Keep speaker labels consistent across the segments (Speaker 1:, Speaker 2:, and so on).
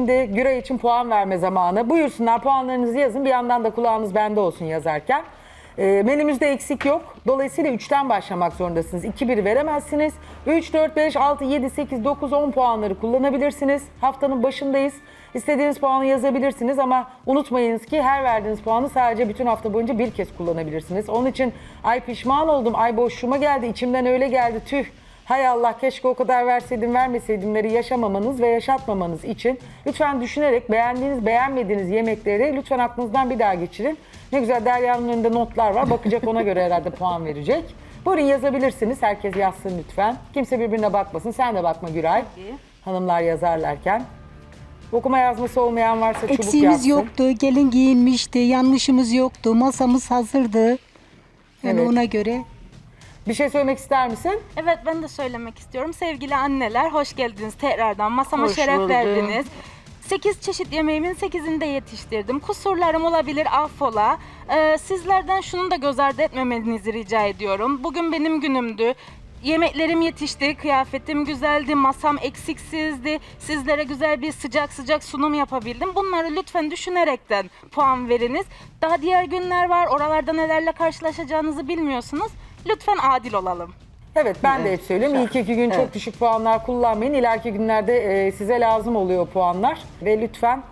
Speaker 1: Şimdi Güray için puan verme zamanı. Buyursunlar puanlarınızı yazın. Bir yandan da kulağınız bende olsun yazarken. Ee, menümüzde eksik yok. Dolayısıyla 3'ten başlamak zorundasınız. 2-1 veremezsiniz. 3, 4, 5, 6, 7, 8, 9, 10 puanları kullanabilirsiniz. Haftanın başındayız. İstediğiniz puanı yazabilirsiniz ama unutmayınız ki her verdiğiniz puanı sadece bütün hafta boyunca bir kez kullanabilirsiniz. Onun için ay pişman oldum, ay boşluğuma geldi, içimden öyle geldi tüh. Hay Allah keşke o kadar verseydim vermeseydimleri yaşamamanız ve yaşatmamanız için lütfen düşünerek beğendiğiniz beğenmediğiniz yemekleri lütfen aklınızdan bir daha geçirin. Ne güzel Derya'nın önünde notlar var. Bakacak ona göre herhalde puan verecek. Buyurun yazabilirsiniz. Herkes yazsın lütfen. Kimse birbirine bakmasın. Sen de bakma Güray. Hanımlar yazarlarken. Okuma yazması olmayan varsa çubuk
Speaker 2: Eksiğimiz
Speaker 1: yazsın.
Speaker 2: yoktu, gelin giyinmişti, yanlışımız yoktu, masamız hazırdı. Yani
Speaker 1: Evet.
Speaker 2: ona göre
Speaker 1: Bir şey söylemek ister misin?
Speaker 3: Evet ben de söylemek istiyorum. Sevgili anneler hoş geldiniz tekrardan. Masama
Speaker 1: Hoş
Speaker 3: şeref
Speaker 1: bulduk.
Speaker 3: verdiniz. 8 çeşit yemeğimin 8'ini de yetiştirdim. Kusurlarım olabilir affola. Ee, sizlerden şunu da göz ardı etmemenizi rica ediyorum. Bugün benim günümdü. Yemeklerim yetişti, kıyafetim güzeldi, masam eksiksizdi. Sizlere güzel bir sıcak sıcak sunum yapabildim. Bunları lütfen düşünerekten puan veriniz. Daha diğer günler var. Oralarda nelerle karşılaşacağınızı bilmiyorsunuz. Lütfen adil olalım.
Speaker 1: Evet ben de hep söylüyorum. İlk iki gün çok düşük puanlar kullanmayın. İleriki günlerde e, size lazım oluyor puanlar. Ve lütfen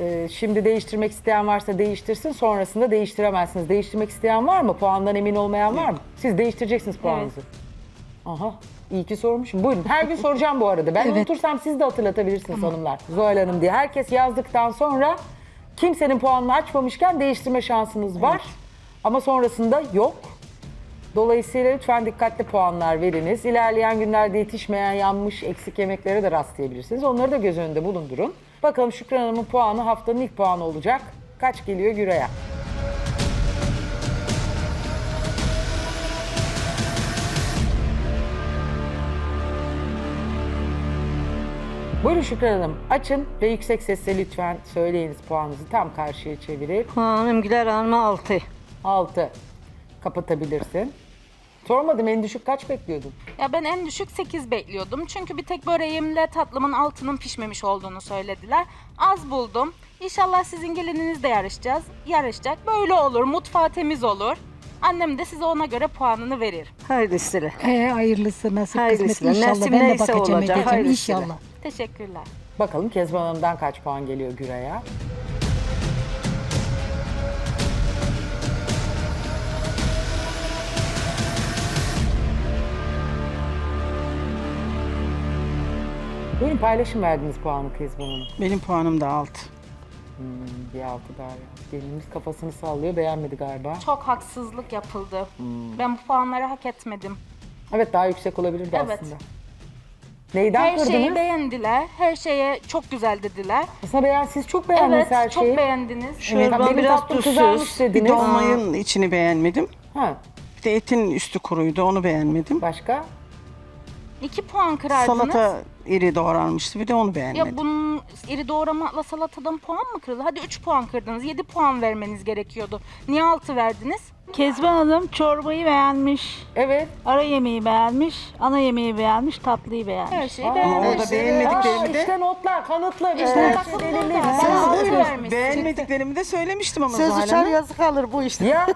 Speaker 1: e, şimdi değiştirmek isteyen varsa değiştirsin. Sonrasında değiştiremezsiniz. Değiştirmek isteyen var mı? Puandan emin olmayan var mı? Siz değiştireceksiniz puanınızı. Aha. İyi ki sormuşum. Buyurun. Her gün soracağım bu arada. Ben
Speaker 2: Evet.
Speaker 1: unutursam siz de hatırlatabilirsiniz hanımlar. Zuhal Hanım diye. Herkes yazdıktan sonra kimsenin puanını açmamışken değiştirme şansınız var. Ama sonrasında yok. Dolayısıyla lütfen dikkatli puanlar veriniz. İlerleyen günlerde yetişmeyen yanmış eksik yemeklere de rastlayabilirsiniz. Onları da göz önünde bulundurun. Bakalım Şükran Hanım'ın puanı haftanın ilk puanı olacak. Kaç geliyor Güray'a? Buyurun Şükran Hanım. Açın ve yüksek sesle lütfen söyleyiniz puanınızı. Tam karşıya çevirip.
Speaker 4: Puanım Güler Hanım'a 6.
Speaker 1: 6. Kapatabilirsin. Sormadım en düşük kaç bekliyordun?
Speaker 3: Ya ben en düşük 8 bekliyordum. Çünkü bir tek böreğimle tatlımın altının pişmemiş olduğunu söylediler. Az buldum. İnşallah sizin gelininiz de yarışacağız. Yarışacak. Böyle olur. Mutfağı temiz olur. Annem de size ona göre puanını verir.
Speaker 4: Hayırlısıyla.
Speaker 2: e, hayırlısı nasip
Speaker 4: Hayırlısı.
Speaker 2: kısmet inşallah.
Speaker 4: Nasip
Speaker 2: Ben de
Speaker 4: neyse
Speaker 2: bakacağım
Speaker 4: olacak,
Speaker 2: edeceğim
Speaker 4: hayırlısıyla.
Speaker 2: inşallah.
Speaker 3: Teşekkürler.
Speaker 1: Bakalım Kezban Hanım'dan kaç puan geliyor Güray'a? Buyurun paylaşım verdiniz puanı Kezban Hanım.
Speaker 5: Benim puanım da 6.
Speaker 1: Bir altı daha ya. Gelinimiz kafasını sallıyor beğenmedi galiba.
Speaker 3: Çok haksızlık yapıldı. Ben bu puanları hak etmedim.
Speaker 1: Evet daha yüksek olabilirdi
Speaker 3: Evet.
Speaker 1: aslında. Neyden
Speaker 3: Her
Speaker 1: kırdınız?
Speaker 3: şeyi beğendiler. Her şeye çok güzel dediler.
Speaker 1: Aslında beğen, siz çok beğendiniz
Speaker 3: Evet,
Speaker 1: her
Speaker 3: çok
Speaker 1: şeyi.
Speaker 3: beğendiniz.
Speaker 4: Çorba
Speaker 1: benim
Speaker 4: biraz
Speaker 1: tatlım kızarmış
Speaker 4: tuzsuz.
Speaker 1: dediniz.
Speaker 5: Bir dolmayın içini beğenmedim.
Speaker 1: Ha,
Speaker 5: Bir de etin üstü kuruydu onu beğenmedim.
Speaker 1: başka?
Speaker 3: 2 puan kırardınız.
Speaker 5: Salata iri doğranmıştı bir de onu beğenmedim.
Speaker 3: Ya bunun iri doğramakla salatadan puan mı kırıldı? Hadi 3 puan kırdınız. 7 puan vermeniz gerekiyordu. Niye 6 verdiniz?
Speaker 6: Kezban Hanım çorbayı beğenmiş,
Speaker 1: Evet.
Speaker 6: ara yemeği beğenmiş, ana yemeği beğenmiş, tatlıyı beğenmiş.
Speaker 3: Her şeyi
Speaker 5: Ama
Speaker 3: beğendiniz.
Speaker 5: orada beğenmediklerimi de
Speaker 1: işte notlar, kanıtlı. İşte
Speaker 3: Evet.
Speaker 1: Sen-
Speaker 3: altı vermişsiniz.
Speaker 5: beğenmediklerimi de söylemiştim ama
Speaker 7: Söz
Speaker 5: Zuhal
Speaker 7: uçar
Speaker 5: Hanım.
Speaker 7: yazı kalır bu işte.
Speaker 1: Ya.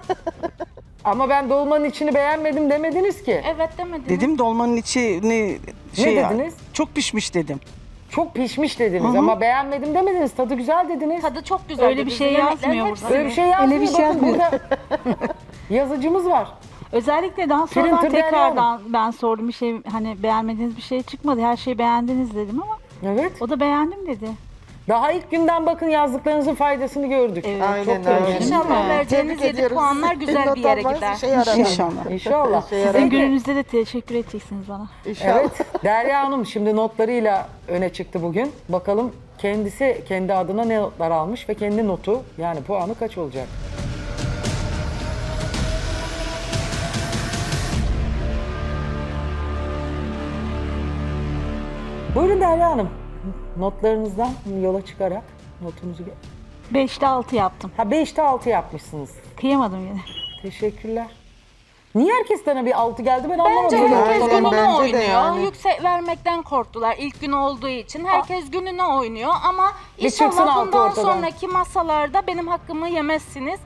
Speaker 1: Ama ben dolmanın içini beğenmedim demediniz ki.
Speaker 3: Evet demediniz.
Speaker 5: Dedim dolmanın içini şey
Speaker 1: dediniz?
Speaker 5: Çok pişmiş dedim.
Speaker 1: Çok pişmiş dediniz ama beğenmedim demediniz. Tadı güzel dediniz.
Speaker 3: Tadı çok güzel.
Speaker 6: Öyle bir şey yazmıyor burada.
Speaker 1: Öyle bir şey yazmıyor.
Speaker 2: bir şey
Speaker 1: Bakın burada yazıcımız var.
Speaker 6: Özellikle daha sonradan
Speaker 1: Printer
Speaker 6: tekrardan ben sordum bir şey hani beğenmediğiniz bir şey çıkmadı. Her şeyi beğendiniz dedim ama
Speaker 1: Evet.
Speaker 6: o da beğendim dedi.
Speaker 1: Daha ilk günden bakın yazdıklarınızın faydasını gördük.
Speaker 7: Aynen
Speaker 1: Çok
Speaker 7: öyle.
Speaker 3: İnşallah vereceğiniz
Speaker 7: Tebrik
Speaker 3: 7
Speaker 7: ediyoruz.
Speaker 3: puanlar güzel bir yere gider.
Speaker 7: işe yarar.
Speaker 5: İnşallah.
Speaker 1: İnşallah.
Speaker 6: Sizin gününüzde de teşekkür edeceksiniz bana.
Speaker 7: İnşallah.
Speaker 1: Evet. Derya Hanım şimdi notlarıyla öne çıktı bugün. Bakalım kendisi kendi adına ne notlar almış ve kendi notu yani puanı kaç olacak? Buyurun Derya Hanım. Notlarınızdan yola çıkarak notunuzu... ge-
Speaker 6: 5'te 6 yaptım.
Speaker 1: Ha 5'te 6 yapmışsınız.
Speaker 6: Kıyamadım yine.
Speaker 1: Teşekkürler. Niye herkes sana bir 6 geldi ben anlamadım.
Speaker 3: Bence herkes.
Speaker 5: Aynen,
Speaker 3: gününe
Speaker 5: bence de
Speaker 3: oynuyor.
Speaker 5: yani.
Speaker 3: Yüksek vermekten korktular ilk gün olduğu için. Herkes gününe oynuyor ama
Speaker 1: Bir çıksın
Speaker 3: inşallah
Speaker 1: altı
Speaker 3: bundan
Speaker 1: ortadan.
Speaker 3: sonraki masalarda benim hakkımı yemezsiniz.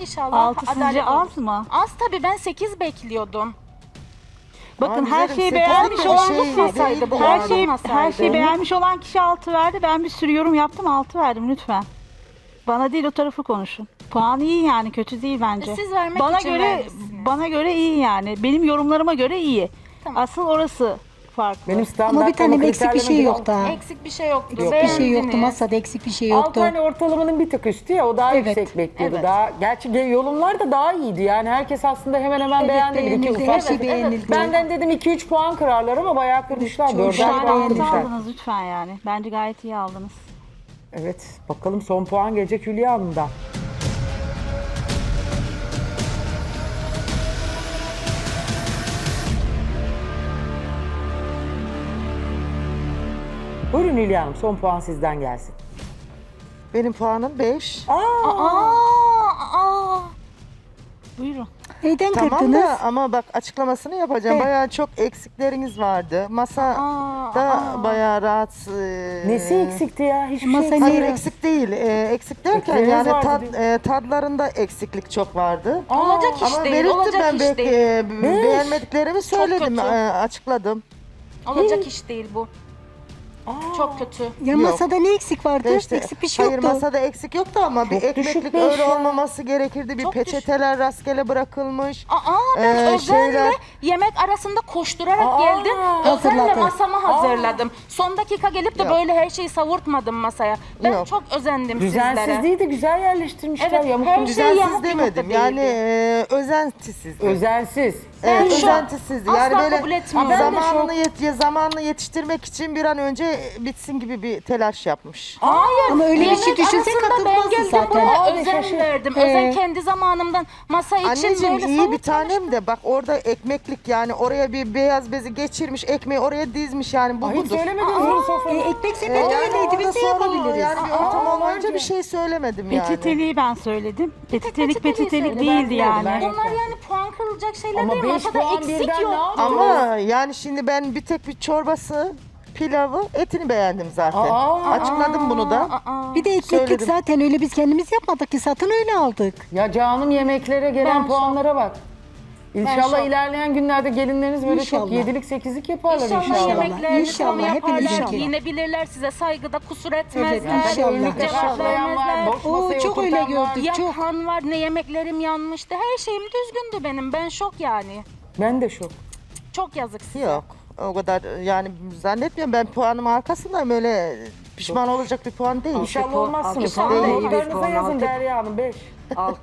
Speaker 3: İnşallah
Speaker 6: Altı sizce
Speaker 3: adalet olur.
Speaker 6: az mı?
Speaker 3: Az tabii ben 8 bekliyordum.
Speaker 6: Bakın
Speaker 5: Ama
Speaker 6: her şeyi beğenmiş olan
Speaker 5: şey
Speaker 6: kişi
Speaker 5: bu
Speaker 6: her şeyi her şeyi beğenmiş olan kişi 6 verdi. Ben bir sürü yorum yaptım 6 verdim lütfen. Bana değil o tarafı konuşun. Puan iyi yani kötü değil bence.
Speaker 3: Siz vermek
Speaker 6: bana
Speaker 3: için
Speaker 6: göre
Speaker 3: vermişsiniz.
Speaker 6: bana göre iyi yani. Benim yorumlarıma göre iyi.
Speaker 3: Tamam.
Speaker 6: Asıl orası farklı.
Speaker 1: Benim
Speaker 2: Ama bir tane eksik bir şey yok daha.
Speaker 3: Eksik bir şey yoktu.
Speaker 1: Yok.
Speaker 2: Bir şey yoktu
Speaker 3: Beğendiniz.
Speaker 2: masada eksik bir şey
Speaker 1: Alt
Speaker 2: yoktu.
Speaker 1: tane ortalamanın bir tık üstü ya o daha
Speaker 2: Evet.
Speaker 1: yüksek bekliyordu.
Speaker 3: Evet.
Speaker 1: Daha gerçi ge- yorumlar da daha iyiydi. Yani herkes aslında hemen hemen
Speaker 2: Evet,
Speaker 1: beğendi. Bir iki
Speaker 2: beğenildi,
Speaker 1: ufak.
Speaker 2: her şey beğenildi.
Speaker 1: Benden dedim 2-3 puan kırarlar ama bayağı kırmışlar.
Speaker 2: Çok
Speaker 1: Dörder
Speaker 6: tane
Speaker 1: puan
Speaker 6: altı
Speaker 1: kırmışlar.
Speaker 6: aldınız lütfen yani. Bence gayet iyi aldınız.
Speaker 1: Evet bakalım son puan gelecek Hülya Hanım'dan. Buyurun Hülya Hanım son puan sizden gelsin.
Speaker 5: Benim puanım 5.
Speaker 3: Aa, aa.
Speaker 6: Buyurun.
Speaker 2: Neyden
Speaker 5: Tamam
Speaker 2: kırdınız?
Speaker 5: da ama bak açıklamasını yapacağım.
Speaker 2: Evet.
Speaker 5: Bayağı çok eksikleriniz vardı. Masa
Speaker 3: Aa,
Speaker 5: da
Speaker 3: aa.
Speaker 5: bayağı rahat. e,
Speaker 1: Nesi eksikti ya? Hiçbir
Speaker 2: Masa
Speaker 1: şey
Speaker 5: Hayır eksik değil. E, eksik derken
Speaker 1: Ekleriniz
Speaker 5: yani
Speaker 1: vardı
Speaker 5: tad,
Speaker 1: diyor.
Speaker 5: e, tadlarında eksiklik çok vardı.
Speaker 3: Olacak iş
Speaker 5: Ama
Speaker 3: değil,
Speaker 5: belirttim
Speaker 3: olacak
Speaker 5: ben
Speaker 3: iş
Speaker 5: be-
Speaker 3: değil.
Speaker 5: e, be- beğenmediklerimi söyledim,
Speaker 3: kötü.
Speaker 5: e, açıkladım.
Speaker 3: Olacak iş değil bu. Çok kötü.
Speaker 2: Ya
Speaker 5: Yok.
Speaker 2: masada ne eksik vardı?
Speaker 5: İşte-
Speaker 2: eksik bir şey
Speaker 5: hayır
Speaker 2: yoktu.
Speaker 5: masada eksik yoktu ama bir
Speaker 1: Çok düşük
Speaker 5: ekmeklik öyle
Speaker 1: ya.
Speaker 5: olmaması gerekirdi. Bir
Speaker 3: Çok
Speaker 5: peçeteler rastgele bırakılmış.
Speaker 3: Aa ben
Speaker 5: Ee,
Speaker 3: özenle
Speaker 5: şeyler-
Speaker 3: yemek arasında koşturarak
Speaker 1: Aa,
Speaker 3: geldim. Özenle
Speaker 2: hazırladı.
Speaker 3: masamı hazırladım. Son dakika gelip de
Speaker 5: Yok.
Speaker 3: böyle her şeyi savurtmadım masaya. Ben
Speaker 5: Yok.
Speaker 3: çok özendim sizlere.
Speaker 1: Düzensizliği de güzel yerleştirmişler.
Speaker 3: Evet,
Speaker 1: yamuk
Speaker 3: her şey yamuk
Speaker 5: Düzensiz
Speaker 3: yumuk da
Speaker 5: demedim. Yani e, özentisiz.
Speaker 1: Özensiz.
Speaker 5: Evet,
Speaker 3: Ben şu an
Speaker 5: özentisizdi.
Speaker 3: asla
Speaker 5: Yani böyle
Speaker 3: kabul etmiyorum.
Speaker 1: Ben de
Speaker 5: zamanını, yet zamanını yetiştirmek için bir an önce bitsin gibi bir telaş yapmış.
Speaker 3: Hayır.
Speaker 2: Ama öyle bir
Speaker 3: yemek
Speaker 2: şey düşünse
Speaker 3: arasında ben
Speaker 2: katılmazsın
Speaker 3: geldim
Speaker 2: zaten.
Speaker 3: buraya
Speaker 1: Abi
Speaker 3: özen
Speaker 1: şaşır.
Speaker 3: verdim.
Speaker 2: He.
Speaker 3: Özen kendi zamanımdan masa için
Speaker 5: Anneciğim
Speaker 3: böyle
Speaker 5: iyi bir tanem de bak orada ekmeklik yani oraya bir beyaz bezi geçirmiş ekmeği oraya dizmiş yani bu
Speaker 1: Ay, hiç
Speaker 5: budur.
Speaker 1: söylemediniz bunu
Speaker 2: E,
Speaker 1: sofrada.
Speaker 2: ekmek
Speaker 5: E,
Speaker 2: sepeti
Speaker 5: yani
Speaker 2: öyleydi biz de yapabiliriz.
Speaker 5: Yani bir ortam olmayınca bir şey söylemedim yani.
Speaker 6: Peçeteliği ben söyledim. Peçetelik
Speaker 3: söyledim.
Speaker 6: değildi
Speaker 1: Ben
Speaker 6: yani.
Speaker 3: Bunlar yani puan kırılacak şeyler
Speaker 1: Ama
Speaker 3: değil.
Speaker 1: Beş puan
Speaker 3: eksik
Speaker 1: birden ne
Speaker 3: yok.
Speaker 1: yaptın?
Speaker 5: Ama yani şimdi ben bir tek bir çorbası, pilavı, etini beğendim zaten.
Speaker 1: Aa,
Speaker 5: Açıkladım bunu da.
Speaker 3: Aa.
Speaker 2: Bir de ekmeklik
Speaker 5: Söyledim.
Speaker 2: zaten öyle biz kendimiz yapmadık ki satın öyle aldık.
Speaker 1: Ya canım yemeklere gelen
Speaker 3: Ben
Speaker 1: puanlara bak. İnşallah
Speaker 3: şok.
Speaker 1: ilerleyen günlerde gelinleriniz böyle çok
Speaker 2: İnşallah.
Speaker 1: yedilik sekizlik yaparlar
Speaker 3: İnşallah,
Speaker 1: inşallah.
Speaker 3: yemeklerini
Speaker 2: İnşallah,
Speaker 3: tam
Speaker 2: hepimiz
Speaker 3: yaparlar.
Speaker 2: inşallah.
Speaker 3: Giyinebilirler size saygıda kusur etmezler.
Speaker 2: Evet, inşallah.
Speaker 3: Cevap
Speaker 1: Tekrarlayan var,
Speaker 3: vermezler.
Speaker 1: boş
Speaker 2: Oo,
Speaker 1: masaya
Speaker 2: çok öyle
Speaker 1: oturtan var.
Speaker 2: gördük. çok.
Speaker 3: Yakan var ne yemeklerim yanmıştı. Her şeyim düzgündü benim. Ben şok yani.
Speaker 1: Ben de şok.
Speaker 3: Çok yazık size.
Speaker 5: Yok. O kadar yani zannetmiyorum ben puanım arkasındayım öyle pişman olacak bir puan değil.
Speaker 1: İnşallah
Speaker 4: puan-
Speaker 1: olmazsınız.
Speaker 4: altı puan
Speaker 1: Değil,
Speaker 4: da iyi bir
Speaker 1: Notlarınıza
Speaker 4: puan,
Speaker 1: yazın
Speaker 4: altı-
Speaker 1: Derya Hanım 5.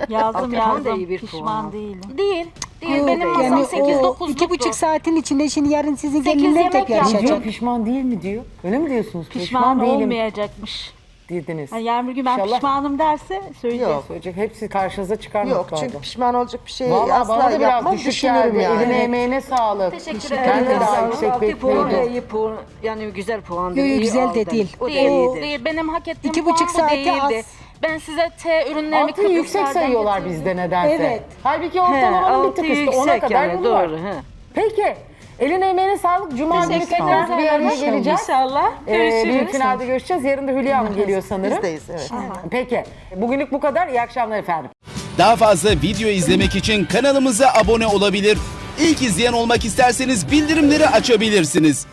Speaker 6: Yazdım
Speaker 4: Altı puan da
Speaker 6: yazdım.
Speaker 4: iyi bir puan.
Speaker 6: Pişman değilim.
Speaker 3: Değil. Değil.
Speaker 2: Yok,
Speaker 3: benim masam
Speaker 2: yani
Speaker 3: 8
Speaker 2: o
Speaker 3: 9
Speaker 2: iki buçuk saatin içinde şimdi yarın sizin
Speaker 3: Sekiz
Speaker 2: gelinler
Speaker 3: yemek
Speaker 2: tek
Speaker 3: yapacak.
Speaker 2: Yarışacak.
Speaker 1: pişman değil mi diyor. Öyle mi diyorsunuz?
Speaker 6: Pişman,
Speaker 1: değilim
Speaker 6: olmayacakmış.
Speaker 1: Dediniz.
Speaker 6: Hani yarın bir gün ben
Speaker 1: İnşallah.
Speaker 6: pişmanım derse söyleyeceğim.
Speaker 5: Yok.
Speaker 1: Söyleyecek hepsi karşınıza çıkar
Speaker 5: Yok
Speaker 1: notlarda.
Speaker 5: çünkü pişman olacak bir şey
Speaker 1: Vallahi
Speaker 5: asla
Speaker 1: bana da biraz
Speaker 5: yapmam
Speaker 1: düşük
Speaker 5: düşünürüm
Speaker 1: geldi.
Speaker 5: yani.
Speaker 1: Eline emeğine sağlık.
Speaker 3: Teşekkür
Speaker 1: Ben
Speaker 3: ederim.
Speaker 1: de daha yüksek
Speaker 4: altı puan da
Speaker 1: bekliyordum.
Speaker 4: iyi puan. Yani güzel puan.
Speaker 2: Yo, yo,
Speaker 4: iyi
Speaker 2: güzel de değil.
Speaker 4: O da
Speaker 3: Değil,
Speaker 4: iyidir.
Speaker 3: değil. Benim hak ettiğim
Speaker 2: İki
Speaker 3: puan
Speaker 2: buçuk
Speaker 3: bu
Speaker 2: saate
Speaker 3: değildi.
Speaker 2: az.
Speaker 3: Ben size T ürünlerini
Speaker 1: Altıyı yüksek sayıyorlar
Speaker 3: getirdim.
Speaker 1: bizde nedense.
Speaker 2: Evet.
Speaker 1: Halbuki
Speaker 4: He,
Speaker 1: ortalamanın bir
Speaker 4: altı
Speaker 1: tık üstü. Ona
Speaker 4: yüksek
Speaker 1: kadar
Speaker 4: yani
Speaker 1: var.
Speaker 4: doğru. He.
Speaker 1: Peki. Eline emeğine sağlık. Cuma günü
Speaker 3: Teşekkür
Speaker 1: tekrar
Speaker 3: ederim.
Speaker 1: bir araya geleceğiz.
Speaker 3: İnşallah.
Speaker 1: Ee,
Speaker 3: Görüşürüz.
Speaker 1: büyük finalde görüşeceğiz. Yarın da Hülya Hanım geliyor sanırım.
Speaker 5: Bizdeyiz evet.
Speaker 1: Peki. Bugünlük bu kadar. İyi akşamlar efendim.
Speaker 7: Daha fazla video izlemek için kanalımıza abone olabilir. İlk izleyen olmak isterseniz bildirimleri açabilirsiniz.